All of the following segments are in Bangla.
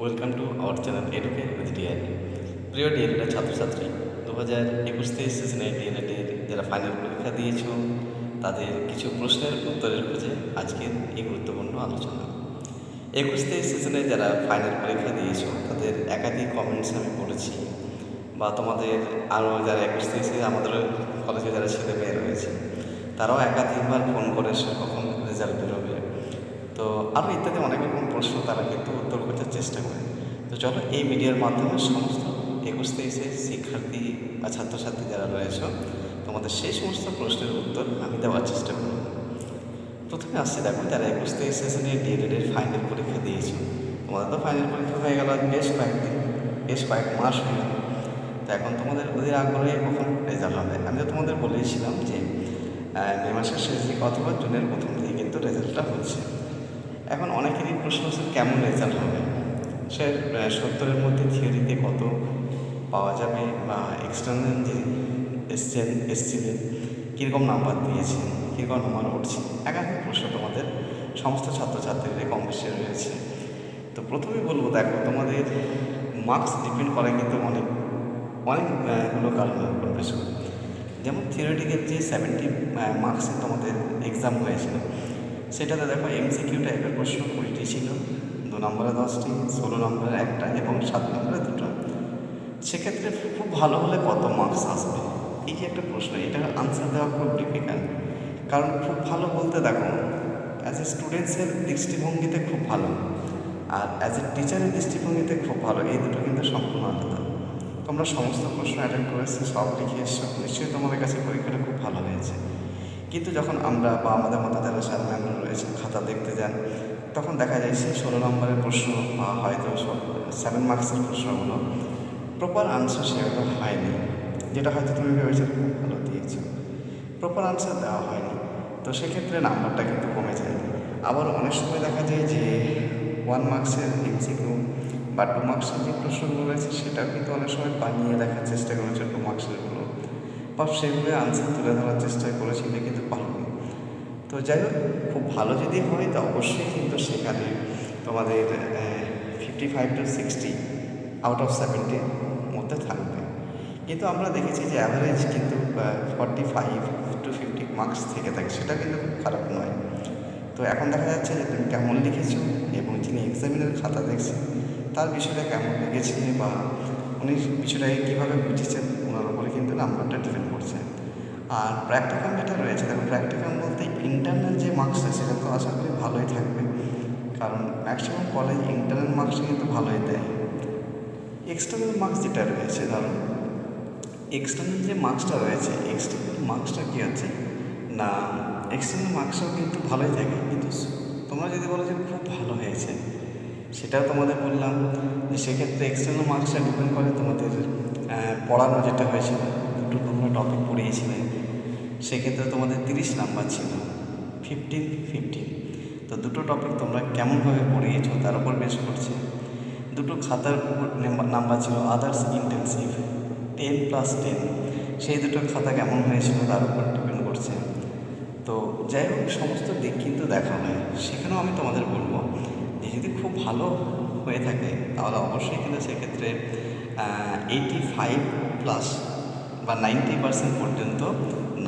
Welcome to our channel educate with প্রিয় ডিএলএডের ছাত্রছাত্রী দু হাজার একুশ তেইশ সেশনে ডিএলএডের যারা ফাইনাল পরীক্ষা দিয়েছ, তাদের কিছু প্রশ্নের উত্তরের খোঁজে আজকের এই গুরুত্বপূর্ণ আলোচনা। একুশ তেইশ সেশনে যারা ফাইনাল পরীক্ষা দিয়েছ, তাদের একাধিক কমেন্টস আমি পড়েছি, বা তোমাদের আরও যারা একুশ তেইশে আমাদের কলেজে যারা ছেলে মেয়ে রয়েছে, তারাও একাধিকবার ফোন করে কখন রেজাল্ট বেরোবে। তো আরও ইত্যাদি অনেক রকম প্রশ্ন তারা কিন্তু উত্তর করতে চেষ্টা করে। তো চলো এই মিডিয়ার মাধ্যমে সমস্ত একুশ তেইশে শিক্ষার্থী বা ছাত্রছাত্রী যারা রয়েছে, তোমাদের সেই সমস্ত প্রশ্নের উত্তর আমি দেওয়ার চেষ্টা করব। প্রথমে আসছে দেখো, যারা একুশ তেইশ সেশনে ডিএলএডের ফাইনাল পরীক্ষা দিয়েছে, তোমাদের তো ফাইনাল পরীক্ষা হয়ে গেল বেশ কয়েকদিন, বেশ কয়েক মাস হয়ে গেল। তো এখন তোমাদের ওদের আগ্রহে কখন রেজাল্ট হবে? আমি তো তোমাদের বলেছিলাম যে মে মাসের শেষ দিকে অথবা জুনের প্রথম দিকে কিন্তু রেজাল্টটা হচ্ছে। এখন অনেকেরই প্রশ্ন হচ্ছে, কেমন রেজাল্ট হবে? সে সত্তরের মধ্যে থিওরিতে কত পাওয়া যাবে বা এক্সটার্নাল যে এসছেন এসছিলেন, কীরকম নাম্বার দিয়েছেন, কীরকম নাম্বার উঠছে? একাধিক প্রশ্ন তোমাদের, সমস্ত ছাত্রছাত্রীদের কম বেশি রয়েছে। তো প্রথমে বলব, দেখো, তোমাদের মার্কস ডিপেন্ড করে কিন্তু অনেক অনেকগুলো কারণের উপর যেমন থিওরিটিক্যাল যে সেভেন্টি মার্কসের তোমাদের এক্সাম হয়েছিল সেটাতে দেখো এমসিকিউ টাইপের প্রশ্ন কুড়িটি ছিল। দু নম্বরে দশটি, ষোলো নম্বরে একটা এবং সাত নম্বরে দুটো। সেক্ষেত্রে খুব ভালো হলে কত মার্কস আসবে? এই যে একটা প্রশ্ন এটার আনসার দেওয়া খুব ডিফিকাল্ট কারণ খুব ভালো বলতে দেখো অ্যাজ এ স্টুডেন্টসের দৃষ্টিভঙ্গিতে খুব ভালো, আর অ্যাজ এ টিচারের দৃষ্টিভঙ্গিতে খুব ভালো। এই দুটো কিন্তু সম্পূর্ণ আলাদা। তোমরা সমস্ত প্রশ্ন অ্যাটেন্ড করেছ, সব লিখে এসছো। নিশ্চয়ই তোমাদের কাছে পরীক্ষাটা খুব ভালো হয়েছে। কিন্তু যখন আমরা বা আমাদের মতো যারা স্যার ম্যামরা রয়েছে, খাতা দেখতে যান, তখন দেখা যায় সেই ষোলো নম্বরের প্রশ্ন বা হয়তো সেভেন মার্কসের প্রশ্নগুলো প্রপার আনসার সেগুলো হয়নি, যেটা হয়তো তুমি ভেবেছো খুব ভালো দিয়েছ। প্রপার আনসার দেওয়া হয়নি। তো সেক্ষেত্রে নাম্বারটা কিন্তু কমে যায়। আবার অনেক সময় দেখা যায় যে ওয়ান মার্কসের এমসিকিউ বা টু মার্কসের যে প্রশ্নগুলো রয়েছে, সেটাও কিন্তু অনেক সময় বানিয়ে দেখার চেষ্টা করেছে টু মার্কসেরগুলো বা সেগুলো আনসার তুলে ধরার চেষ্টা করেছিল কিন্তু পারবে তো যাই হোক, খুব ভালো যদি হয়, তো অবশ্যই কিন্তু সেখানে তোমাদের fifty five to sixty out of সেভেন্টির মধ্যে থাকবে। কিন্তু আমরা দেখেছি যে অ্যাভারেজ কিন্তু forty five to fifty marks থেকে থাকে, সেটা কিন্তু খুব খারাপ নয়। তো এখন দেখা যাচ্ছে যে তুমি কেমন লিখেছো এবং যিনি এক্সামিনের খাতা দেখছেন, তার বিষয়টা কেমন লেগেছে বা উনি বিষয়টাকে কীভাবে বুঝেছেন ওনার উপরে কিন্তু নাম্বারটা ডিপেন্ড করছে। আর প্র্যাকটিক্যাল যেটা রয়েছে, দেখো প্র্যাকটিক্যাল বলতে ইন্টারনাল যে মার্কসটা সেটা তো আশা করি ভালোই থাকবে। কারণ ম্যাক্সিমাম কলেজ ইন্টারনাল মার্কসটা কিন্তু ভালোই দেয়। এক্সটার্নাল মার্কস যেটা রয়েছে, ধরো এক্সটার্নাল যে মার্কসটা রয়েছে এক্সটার্নাল মার্কসটা কী আছে? না এক্সটার্নাল মার্কসটাও কিন্তু ভালোই থাকে, কিন্তু তোমরা যদি বলো যে খুব ভালো হয়েছে সেটাও তোমাদের বললাম যে সেক্ষেত্রে এক্সটার্নাল মার্কসটা ডিপেন্ড করে তোমাদের পড়ানো যেটা হয়েছিল। দুটো তোমরা টপিক পড়িয়েছিলে। সেক্ষেত্রে তোমাদের তিরিশ নাম্বার ছিল। ফিফটিন ফিফটিন তো দুটো টপিক তোমরা কেমনভাবে পড়িয়েছো তার উপর বেশ করছে। দুটো খাতার উপর নাম্বার ছিল others intensive ten plus ten সেই দুটো খাতা কেমন হয়েছিল তার উপর ডিপেন্ড করছে। তো যাই হোক, সমস্ত দিক কিন্তু দেখা হয়। সেখানেও আমি তোমাদের বলব যদি খুব ভালো হয়ে থাকে, তাহলে অবশ্যই কিন্তু সেক্ষেত্রে এইটি ফাইভ প্লাস বা নাইনটি পার্সেন্ট পর্যন্ত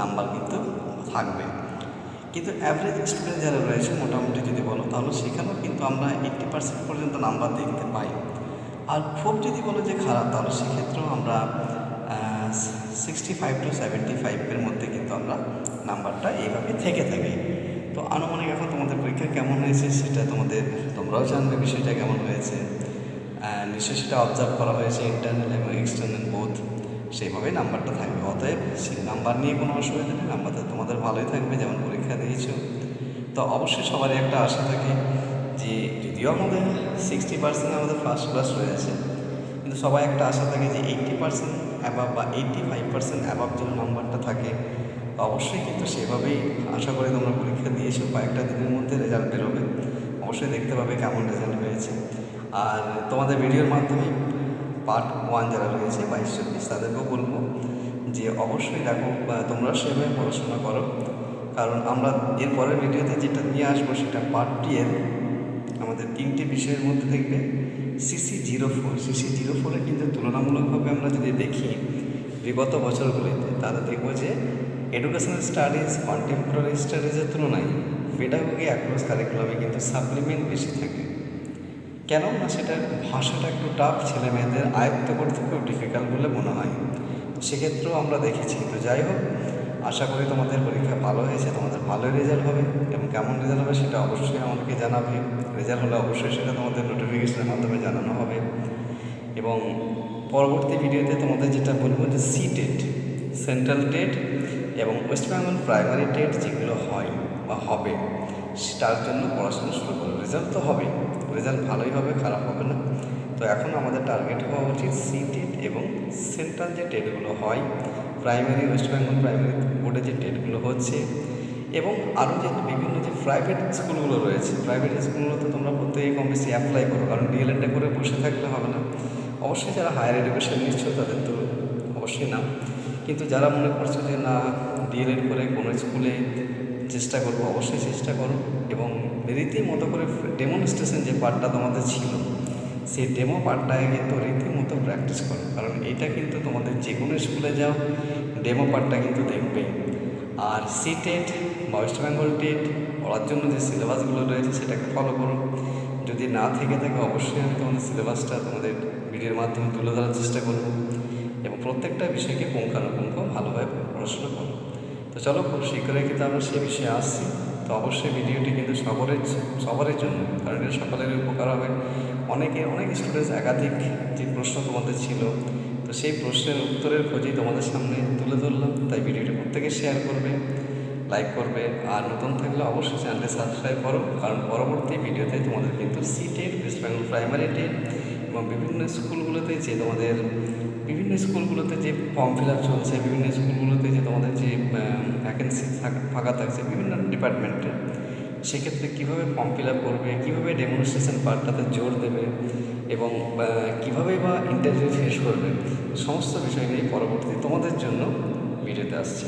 নাম্বার কিন্তু থাকবে। কিন্তু অ্যাভারেজ স্টুডেন্ট যারা রয়েছে, মোটামুটি যদি বলো, তাহলে সেখানেও কিন্তু আমরা এইট্টি পার্সেন্ট পর্যন্ত নাম্বার দেখতে পাই। আর খুব যদি বলো যে খারাপ, তাহলে সেক্ষেত্রেও আমরা সিক্সটি ফাইভ টু সেভেন্টি ফাইভের মধ্যে কিন্তু আমরা নাম্বারটা এইভাবে থেকে থাকি। তো আনুমানিক এখন তোমাদের পরীক্ষা কেমন হয়েছে, সেটা তোমাদের তোমরাও জানবে বিষয়টা কেমন হয়েছে। নিশ্চয়ই সেটা অবজার্ভ করা হয়েছে ইন্টারনাল এবং এক্সটার্নাল বোধ সেইভাবেই নাম্বারটা থাকবে। অতএব সেই নাম্বার নিয়ে কোনো অসুবিধা নেই। নাম্বারটা তোমাদের ভালোই থাকবে যেমন পরীক্ষা দিয়েছ। তো অবশ্যই সবারই একটা আশা থাকে যে যদিও আমাদের সিক্সটি পার্সেন্ট আমাদের ফার্স্ট ক্লাস রয়েছে, কিন্তু সবাই একটা আশা থাকে যে এইট্টি পার্সেন্ট অ্যাবাভ বা এইট্টি ফাইভ পার্সেন্ট অ্যাবাভ যেন নাম্বারটা থাকে। অবশ্যই কিন্তু সেভাবেই আশা করি তোমরা পরীক্ষা দিয়েছ। কয়েকটা দিনের মধ্যে রেজাল্ট বেরোবে। অবশ্যই দেখতে পাবে কেমন রেজাল্ট হয়েছে। আর তোমাদের ভিডিওর মাধ্যমে পার্ট ওয়ান যারা রয়েছে, বাইশ চব্বিশ, তাদেরকেও বলব যে অবশ্যই দেখো, বা তোমরা সেভাবে পড়াশোনা করো। কারণ আমরা এর পরের ভিডিওতে যেটা নিয়ে আসব, সেটা পার্ট টি এর আমাদের তিনটি বিষয়ের মধ্যে থাকবে CC zero four CC zero ফোরে কিন্তু তুলনামূলকভাবে আমরা যদি দেখি, বিগত বছরগুলিতে তাহলে দেখব যে এডুকেশনাল স্টাডিজ কন্টেম্পোরারি স্টাডিজের তুলনায় পেডাগোগি অ্যাক্রস কারিকুলামে কিন্তু সাপ্লিমেন্ট বেশি থাকে। কেন না সেটা ভাষাটা একটু টাফ ছেলে মেয়েদের আয়ত্ত করতে খুব ডিফিকাল্ট বলে মনে হয়। সেক্ষেত্রেও আমরা দেখেছি। তো যাই হোক, আশা করি তোমাদের পরীক্ষা ভালো হয়েছে, তোমাদের ভালো রেজাল্ট হবে এবং কেমন রেজাল্ট হবে সেটা অবশ্যই আমাকে জানাবে। রেজাল্ট হলে অবশ্যই সেটা তোমাদের নোটিফিকেশনের মাধ্যমে জানানো হবে। এবং পরবর্তী ভিডিওতে তোমাদের যেটা বলব যে সি টেট সেন্ট্রাল টেট এবং ওয়েস্ট বেঙ্গল প্রাইমারি টেট যেগুলো হয় বা হবে, তার জন্য পড়াশোনা শুরু করব রেজাল্ট তো হবে, রেজাল্ট ভালোই হবে, খারাপ হবে না। তো এখন আমাদের টার্গেট হওয়া উচিত সি টেট এবং সেন্ট্রাল যে টেটগুলো হয়, প্রাইমারি, ওয়েস্ট বেঙ্গল প্রাইমারি বোর্ডে যে টেটগুলো হচ্ছে এবং আরও যে বিভিন্ন যে প্রাইভেট স্কুলগুলো রয়েছে, প্রাইভেট স্কুলগুলোতে তোমরা প্রত্যেকে কম বেশি অ্যাপ্লাই করো, কারণ ডিএলএডটা করে বসে থাকলে হবে না। অবশ্যই যারা হায়ার এডুকেশন নিচ্ছ তাদের তো অবশ্যই না কিন্তু যারা মনে করছ যে, না ডিএলএড করে কোনো স্কুলে চেষ্টা করব, অবশ্যই চেষ্টা করো। এবং রীতিমতো করে ডেমনস্ট্রেশন যে পার্টটা তোমাদের ছিল, সেই ডেমো পার্টটায় কিন্তু রীতিমতো প্র্যাকটিস করো। কারণ এটা কিন্তু তোমাদের যে কোনো স্কুলে যাও ডেমো পার্টটা কিন্তু দেখবে। আর সি টেট বা ওয়েস্ট বেঙ্গল টেট পড়ার জন্য যে সিলেবাসগুলো রয়েছে, সেটাকে ফলো করো। যদি না থেকে থাকে, অবশ্যই আমি তোমাদের সিলেবাসটা তোমাদের ভিডিওর মাধ্যমে তুলে ধরার চেষ্টা করব। এবং প্রত্যেকটা বিষয়কে পুঙ্খানুপুঙ্খ ভালোভাবে পড়াশোনা করো। তো চলো, খুব শীঘ্রই কিন্তু আমরা সে বিষয়ে আসছি। তো অবশ্যই ভিডিওটি কিন্তু সবরের সবারের জন্য, কারণ এটা সকলেরই উপকার হবে। অনেকে, অনেক স্টুডেন্টস একাধিক যে প্রশ্ন তোমাদের ছিল, তো সেই প্রশ্নের উত্তরের খোঁজেই তোমাদের সামনে তুলে ধরলাম। তাই ভিডিওটি প্রত্যেকে শেয়ার করবে লাইক করবে, আর নতুন থাকলে অবশ্যই চ্যানেলটি সাবস্ক্রাইব করো, কারণ পরবর্তী ভিডিওতে তোমাদের কিন্তু C TET West Bengal primary TET, এবং বিভিন্ন স্কুলগুলোতে যে তোমাদের বিভিন্ন স্কুলগুলোতে যে ফর্ম ফিল আপ চলছে, বিভিন্ন স্কুলগুলোতে যে তোমাদের যে ভ্যাকেন্সি ফাঁকা থাকছে বিভিন্ন ডিপার্টমেন্টে সেক্ষেত্রে কীভাবে ফর্ম ফিল আপ করবে, কীভাবে ডেমনস্ট্রেশন পার্টটাতে জোর দেবে এবং কীভাবে বা ইন্টারভিউ ফেস করবে, সমস্ত বিষয় নিয়ে পরবর্তী তোমাদের জন্য ভিডিওতে আসছে।